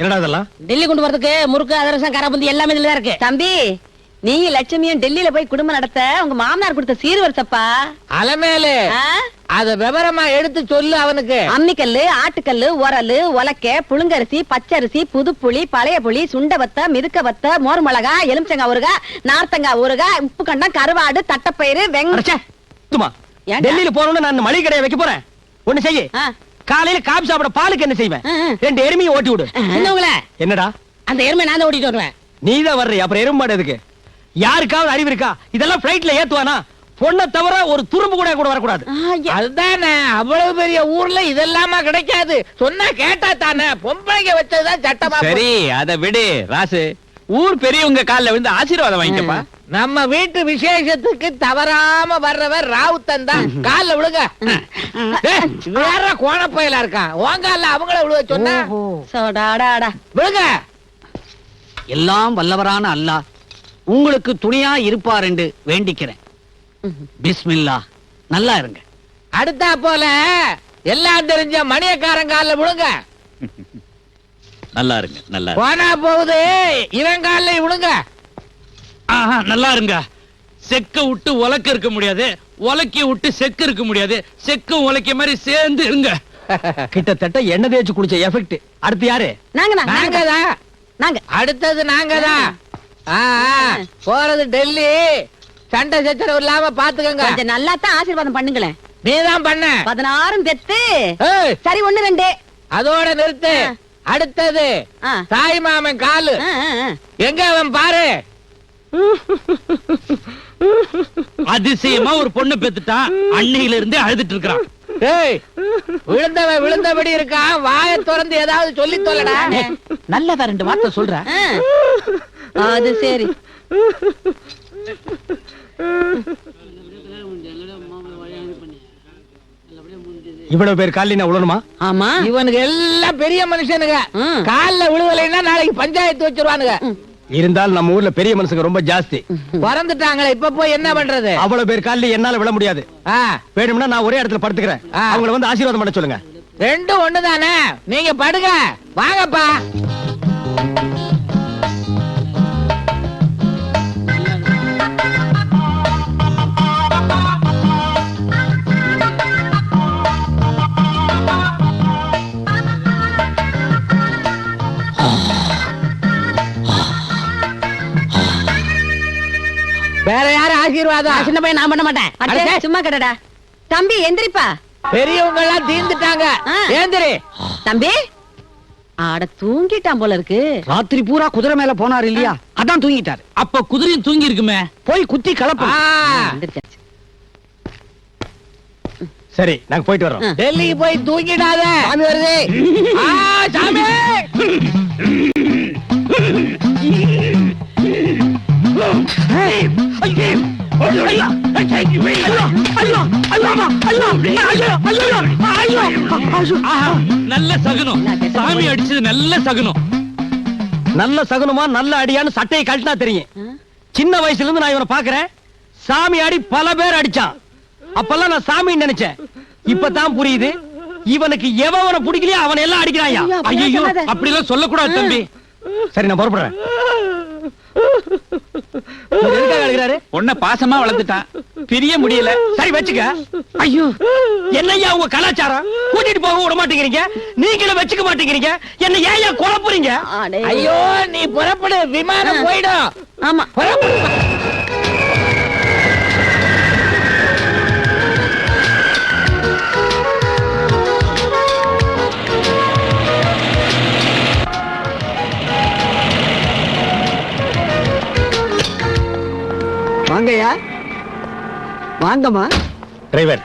என்னடா இதெல்லாம்? டெல்லி கொண்டு வரதுக்கு முறுக்கு அதிரசம் கரபுந்தி எல்லாமே இதுல இருக்கு. தம்பி நீ லட்சுமியும் டெல்லியில போய் குடும்பம் நடத்த உங்க மாமனார் கொடுத்த சீர்வரிசப்பா அலமேலு? அத விவரமா எடுத்து சொல்லு அவனுக்கு. அம்மிக்கல்லு ஆட்டுக்கல்லு உரலு உலக்க புழுங்கரிசி பச்சரிசி புதுப்புளி பழைய புளி சுண்ட வத்த மிதுக்க வத்த மோர் மிளகா எலுமிச்சங்காய் ஊறுகாய் நார்த்தங்காய் ஊறுகாய் உப்பு கண்டம் கருவாடு தட்டப்பயிறு வெங்க? டெல்லியில போறோம்னு நான் மளிகை கடையை வைக்க போறேன். ஒண்ணு செய்ய. காலையில காபி சாப்பிட பாலுக்கு என்ன செய்வேன். ரெண்டு எருமையை ஓட்டி விடு. என்னடா? அந்த எருமை நான் தான் ஓட்டிட்டு வருவேன். நீதான் வர்ற அப்புறம் எருமை மாடு எதுக்கு? யாருக்காவது அறிவு இருக்கா? இதெல்லாம் பிளைட்ல ஏத்துவானா? பொண்ணை தவிர ஒரு துரும்பு கூட கூட வரக்கூடாது. அதுதானே. அவ்வளவு பெரிய ஊர்ல இதெல்லாமா கிடைக்காது. சொன்னா கேட்டா தானே. பொம்பளைங்க வச்சதுதான் சட்டமா சரி அத விடு ராசு. ஊர் பெரியவங்க கால்ல விழுந்து ஆசீர்வாதம் வாங்கிக்கப்பா. நம்ம வீட்டு விசேஷத்துக்கு தவறாம வர்றவர் ராவுத்தன் தான். கால்ல விழுங்க வேற கோணப்பயலா இருக்கான். உங்கால அவங்கள விழுக சொன்னா. விழுங்க எல்லாம் வல்லவரான அல்லாஹ் உங்களுக்கு துணையா இருப்பார் என்று வேண்டிக்கிறேன். பிஸ்மில்லா. நல்லா இருங்க. அடுத்தா போல எல்லாம் தெரிஞ்ச மணியக்காரன் கால்ல விழுங்க. நல்லா இருங்க நல்லா. போனா போகுது. இவன் கால்ல விழுங்க. ஆஹா, நல்லா இருங்க. செக்க விட்டு உலக்க இருக்க முடியாது. உலக்கி விட்டு செக்கு இருக்க முடியாது. செக்கும் உலக்க மாதிரி சேர்ந்து இருங்க. கிட்டத்தட்ட எண்ணெய் தேய்ச்சு குடிச்ச எஃபெக்ட் அடுத்து யாரு? நாங்க நாங்க நாங்க. தான். தான் நாங்க. அடுத்தது நாங்க தான். போறது டெல்லி. சண்டை சச்சரவு இல்லாம பாத்துக்கங்க. கொஞ்சம் நல்லா தான் ஆசீர்வாதம் பண்ணுங்களேன். நீதான் பண்ண. பதினாறும் தெத்து ஏய், சரி ஒண்ணு ரெண்டு. அதோட நிறுத்து. அடுத்தது. தாய் மாமன் காலு. எங்க அவன் பாரு. அதிசயமா ஒரு பொண்ணு பெத்துட்டான் அன்னையில இருந்தே அழுதுட்டு இருக்கிறான். விழுந்தவன் விழுந்தபடி இருக்கான். வாயை திறந்து ஏதாவது சொல்லி தொல்லடா நல்லதா ரெண்டு வார்த்தை சொல்ற? ஆ. அது சரி. இவ்வளவு பேர் காலையில நான் உழணுமா? ஆமா. இவனுக்கு எல்லாம் பெரிய மனுஷனுங்க. கால்ல விழுவலைன்னா நாளைக்கு பஞ்சாயத்து வச்சிருவானுங்க. இருந்தாலும் நம்ம ஊர்ல பெரிய மனுஷங்க ரொம்ப ஜாஸ்தி. பிறந்துட்டாங்களே இப்ப போய் என்ன பண்றது? அவ்வளவு பேர் காலையில என்னால விழ முடியாது. வேணும்னா நான் ஒரே இடத்துல படுத்துக்கிறேன். அவங்கள வந்து ஆசீர்வாதம் பண்ண சொல்லுங்க. ரெண்டும் ஒண்ணுதானே? நீங்க படுங்க. வாங்கப்பா. ஆசீர்வாதம் சின்ன பையன் நான் பண்ண மாட்டேன். சும்மா கடடா. தம்பி எந்திரிப்பா. பெரியவங்க எல்லாம் தீர்ந்துட்டாங்க. ஏந்திரி. தம்பி? ஆட தூங்கிட்டான் போல இருக்கு. ராத்திரி பூரா குதிரை மேல போனார் இல்லையா? அதான் தூங்கிட்டாரு. அப்ப குதிரையும் தூங்கி இருக்குமே போய் குத்தி கலப்பு. சரி நாங்க போயிட்டு வர்றோம். ஆ. டெல்லிக்கு போய் தூங்கிடாத. சாமி வருது. ஆ, சாமி. நல்ல சகுனம். சாமி அடிச்சது நல்ல சகுனம். நல்ல சகுனமா நல்ல அடியான்னு சட்டையை கழட்டினா தெரியும். சின்ன வயசுல இருந்து நான் இவனை பாக்குறேன் சாமி ஆடி பல பேர் அடிச்சான். அப்பெல்லாம் நான் சாமி நினைச்சேன். இப்பதான் புரியுது. இவனுக்கு எவனை பிடிக்கலையோ அவனை எல்லாம் அடிக்கிறாயா? ஐயோ, சொல்லாத. அப்படிலாம் சொல்லக்கூடாது தம்பி. சரி நான் புறப்படுறேன். பொண்ண பாசமா வளர்த்துட்டான். பிரிய முடியல. சரி வச்சுக்க. ஐயோ என்னய்யா உங்க கலாச்சாரம்? கூட்டிட்டு போக விட மாட்டேங்கிறீங்க? நீங்களும் வச்சுக்க மாட்டேங்கிறீங்க? என்ன ஏன் குழப்புறீங்க. ஐயோ நீ புறப்படு. விமானம் போயிடும். ஆமா. புறப்படு. வாங்கய்யா. வாங்கம்மா. டிரைவர்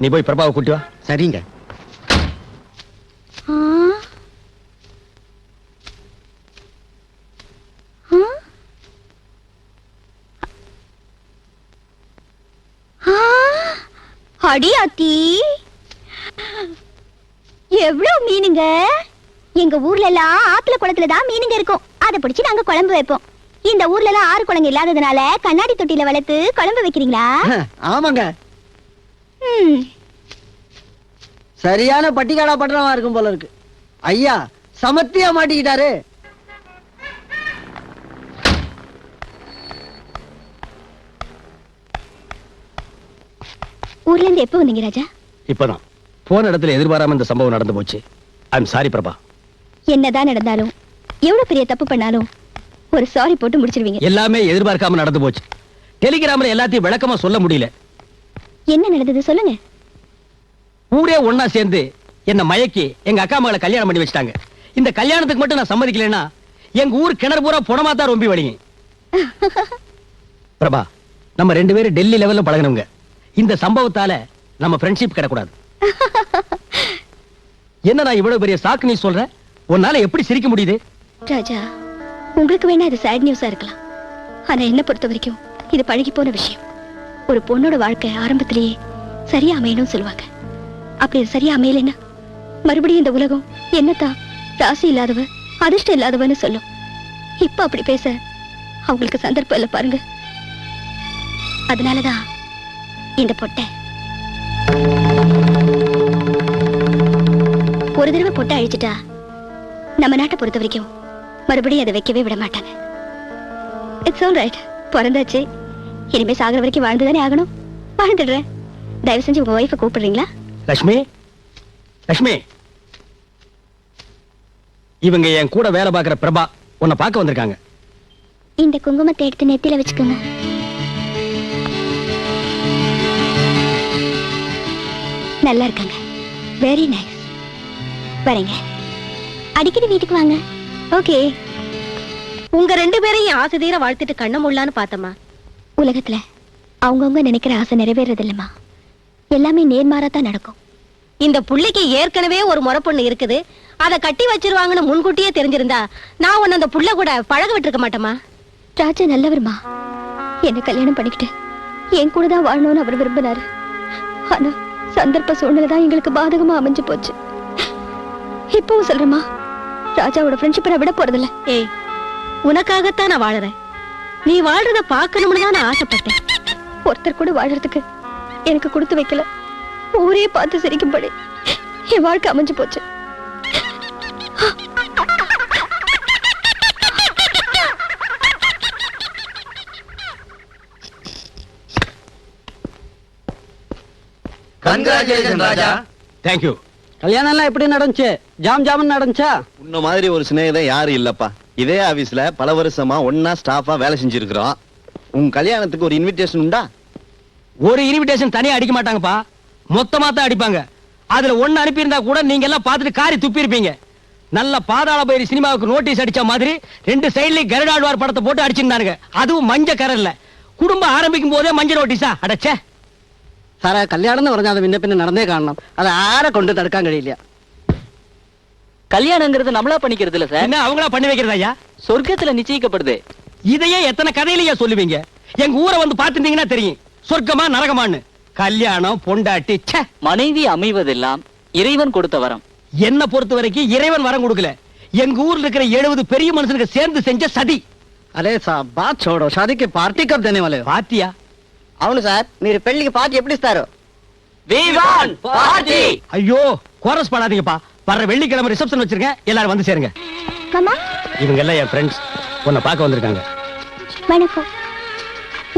நீ போய் பிரபாவை கூட்டி வா. சரிங்க. அடி அத்தி எவ்வளவு மீனுங்க? எங்க ஊர்ல எல்லாம் ஆத்துல குளத்துல தான் மீனுங்க இருக்கும். அதை பிடிச்சு நாங்க குழம்பு வைப்போம். இந்த ஊர்ல எல்லாம் ஆறு குளங்க இல்லாததுனால கண்ணாடி தொட்டில வளர்த்து குழம்பு வைக்கிறீங்களா? ஆமாங்க. சரியான பட்டிக்காடா பட்டணமா இருக்கும் போல இருக்கு. ஐயா சமத்தியா மாட்டிக்கிட்டாரு. ஊர்ல இருந்து எப்ப வந்தீங்க ராஜா? இப்பதான். போன இடத்துல எதிர்பாராம இந்த சம்பவம் நடந்து போச்சு. I'm sorry Prabha. என்னதான் நடந்தாலும் எவ்வளவு பெரிய தப்பு பண்ணாலும் ஒரு சாரி போட்டு முடிச்சிருவீங்க. எல்லாமே எதிர்பார்க்காம நடந்து போச்சு. டெலிகிராம்ல எல்லாத்தையும் விளக்கமா சொல்ல முடியல. என்ன நடந்தது சொல்லுங்க. ஊரே ஒண்ணா சேர்ந்து என்ன மயக்கி எங்க அக்கா மகளை கல்யாணம் பண்ணி வச்சிட்டாங்க. இந்த கல்யாணத்துக்கு மட்டும் நான் சம்மதிக்கலைன்னா எங்க ஊர் கிணறு பூரா புணமா தான் ரொம்ப வழிங்க. பிரபா நம்ம ரெண்டு பேரும் டெல்லி லெவல்ல பழகினவங்க. இந்த சம்பவத்தால நம்ம ஃப்ரெண்ட்ஷிப் கிடக்கூடாது. என்ன நான் இவ்வளவு பெரிய சாக்கு நீ சொல்ற? உன்னால எப்படி சிரிக்க முடியுது? ராஜா உங்களுக்கு வேணா இது சேட் நியூஸா இருக்கலாம். ஆனா என்ன பொறுத்த வரைக்கும் இது பழகி போன விஷயம். ஒரு பொண்ணோட வாழ்க்கை ஆரம்பத்திலேயே சரியா அமையணும்னு சொல்லுவாங்க. அப்படி அது சரியா அமையலைன்னா மறுபடியும் இந்த உலகம் என்னத்தான்? ராசி இல்லாதவ அதிர்ஷ்டம் இல்லாதவன்னு சொல்லும். இப்ப அப்படி பேச அவங்களுக்கு சந்தர்ப்பம் இல்லை பாருங்க. அதனாலதான் இந்த பொட்டை. ஒரு தடவை பொட்டை அழிச்சிட்டா நம்ம நாட்டை பொறுத்த வரைக்கும் மறுபடியும் அதை வைக்கவே விட மாட்டாங்க. இட்ஸ் ஆல் ரைட் பிறந்தாச்சு. இனிமே சாகர வரைக்கும் வாழ்ந்துதானே ஆகணும். வாழ்ந்துடுறேன். தயவு செஞ்சு உங்க ஒய்ஃபை கூப்பிடுறீங்களா? லட்சுமி லட்சுமி இவங்க என் கூட வேலை பார்க்கிற பிரபா உன்னை பார்க்க வந்திருக்காங்க. இந்த குங்குமத்தை எடுத்து நெத்தில வச்சுக்கோங்க. நல்லா இருக்காங்க. வெரி நைஸ் வரேங்க. அடிக்கடி வீட்டுக்கு வாங்க. ஓகே. உங்க ரெண்டு பேரையும் ஆசை தீர வாழ்த்துட்டு கண்ண முள்ளான்னு பார்த்தம்மா. உலகத்துல அவங்கவுங்க நினைக்கிற ஆசை நிறைவேறது இல்லம்மா எல்லாமே நேர்மாறா தான் நடக்கும். இந்த புள்ளைக்கு ஏற்கனவே ஒரு முறை பொண்ணு இருக்குது. அதை கட்டி வச்சிருவாங்கன்னு முன்கூட்டியே தெரிஞ்சிருந்தா நான் உன்னை அந்த புள்ள கூட பழக விட்டுருக்க மாட்டேமா ராஜா நல்லவர்மா. என்ன கல்யாணம் பண்ணிக்கிட்டு என் கூட தான் வாழணும்னு அவர் விரும்பினாரு. ஆனா சந்தர்ப்ப சூழ்நிலை தான் எங்களுக்கு பாதகமா அமைஞ்சு போச்சு. இப்பவும் சொல்றேம்மா. ராஜாவோட ஃப்ரெண்ட்ஷிப்பை நான் விட போறதில்ல. ஏய் உனக்காகத்தான் நான் வாழறேன். நீ வாழ்றத பார்க்கணும்னு தான் நான் ஆசைப்பட்டேன். ஒருத்தர் கூட வாழறதுக்கு எனக்கு கொடுத்து வைக்கல. ஊரே பார்த்து சிரிக்கும்படி என் வாழ்க்கை அமைஞ்சு போச்சு. கங்க்ராச்சுலேஷன் ராஜா தேங்க்யூ கல்யாணம் எல்லாம் எப்படி நடந்துச்சு? ஜாம் ஜாமன் நடந்துச்சா? உன்ன மாதிரி ஒரு சிநேகிதம் யாரும் இல்லப்பா. இதே ஆபீஸ்ல பல வருஷமா ஒன்னா ஸ்டாஃபா வேலை செஞ்சிருக்கிறோம். உன் கல்யாணத்துக்கு ஒரு இன்விடேஷன் உண்டா? ஒரு இன்விடேஷன் தனியா அடிக்க மாட்டாங்கப்பா. மொத்தமா தான் அடிப்பாங்க. அதுல ஒண்ணு அனுப்பியிருந்தா கூட நீங்க எல்லாம் பார்த்துட்டு காரி துப்பி இருப்பீங்க நல்ல பாதாள பயிரி சினிமாவுக்கு நோட்டீஸ் அடிச்ச மாதிரி ரெண்டு சைடுலயும் கருடாழ்வார் படத்தை போட்டு அடிச்சிருந்தானுங்க. அதுவும் மஞ்ச கரல்ல குடும்பம் ஆரம்பிக்கும் போதே மஞ்சள் நோட்டீஸா அடச்சே. സാറേ கல்யாணம்னு എന്ന് പറഞ്ഞാൽ അത് പിന്നെ പിന്നെ നടന്നേ കാണണം. അത് ആരെ കൊണ്ട് கல்யாணங்கிறது நம்மளா பண்ணிக்கிறது இல்ல சார் என்ன அவங்களா பண்ணி வைக்கிறது ஐயா சொர்க்கத்துல நிச்சயிக்கப்படுது இதையே எத்தனை கதையிலயா சொல்லுவீங்க எங்க ஊரை வந்து பாத்துட்டீங்கன்னா தெரியும் சொர்க்கமா நரகமான்னு கல்யாணம் பொண்டாட்டி ச்சே மனைவி அமைவதெல்லாம் இறைவன் கொடுத்த வரம் என்ன பொறுத்த வரைக்கும் இறைவன் வரம் கொடுக்கல எங்க ஊர்ல இருக்கிற எழுபது பெரிய மனுஷனுக்கு சேர்ந்து செஞ்ச சதி അല്ലേ ബാ ചോടോ. சதிக்கு പാർട്ടി കപ്പ് തന്നെ വലയോ? అవును సార్ మీరు పెళ్లికి పార్టీ ఎప్పుడు ఇస్తారు விவான் பார்ட்டி ஐயோ கோரஸ் பாடாதீங்கப்பா வர்ற வெள்ளிக்கிழமை ரிசப்ஷன் வச்சிருக்கேன் எல்லாரும் வந்து சேருங்க மாமா இவங்க எல்லாம் என் ஃப்ரெண்ட்ஸ் உன்னை பார்க்க வந்திருக்காங்க வணக்கம்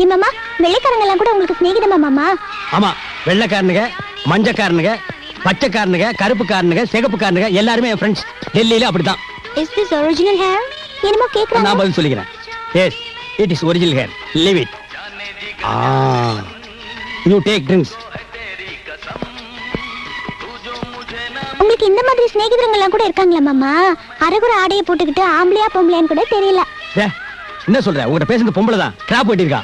ஏன் மாமா வெள்ளைக்காரங்க எல்லாம் கூட உங்களுக்கு சிநேகிதமா மாமா ஆமா வெள்ளைக்காரனுங்க மஞ்சக்காரனுங்க பச்சைக்காரனுங்க கருப்புக்காரனுங்க சிகப்புக்காரனுங்க எல்லாருமே என் ஃப்ரெண்ட்ஸ் டெல்லியில அப்படிதான் இஸ் திஸ் ஒரிஜினல் ஹேர் என்னமோ நான் கேக்குறாங்க பதில் சொல்லிக்கிறேன் yes it is original hair leave it ah you take drinks உங்களுக்கு இந்த மாதிரி சிநேகிதரங்க எல்லாம் கூட இருக்காங்களா மாமா அரைகுற ஆடையை போட்டுக்கிட்டு ஆம்பளையா பொம்பளையான்னு கூட தெரியல என்ன சொல்ற உங்ககிட்ட பேசுறது பொம்பளை தான் கிராப் வெட்டியிருக்கா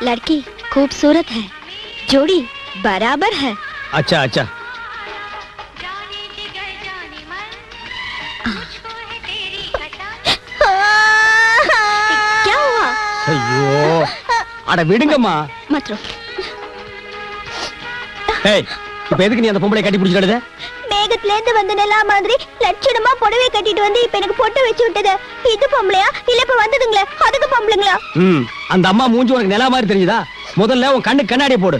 लड़की खूबसूरत है जोड़ी बराबर है அச்சா அச்சா அட விடுங்கம்மா. மற்றும் ஏய் இப்ப எதுக்கு நீ அந்த பொம்பளை கட்டி பிடிச்சிடுத மேகத்துல இருந்து வந்த நிலா மாதிரி லட்சணமா புடவை கட்டிட்டு வந்து இப்ப எனக்கு பொட்டு வச்சு விட்டது. இது பொம்பளையா? இல்ல இப்ப வந்ததுங்களே. அதுக்கு பொம்பளைங்களா? ம் அந்த அம்மா மூஞ்சி உனக்கு நிலா மாதிரி தெரியுதா முதல்ல உன் கண்ணு கண்ணாடி போடு.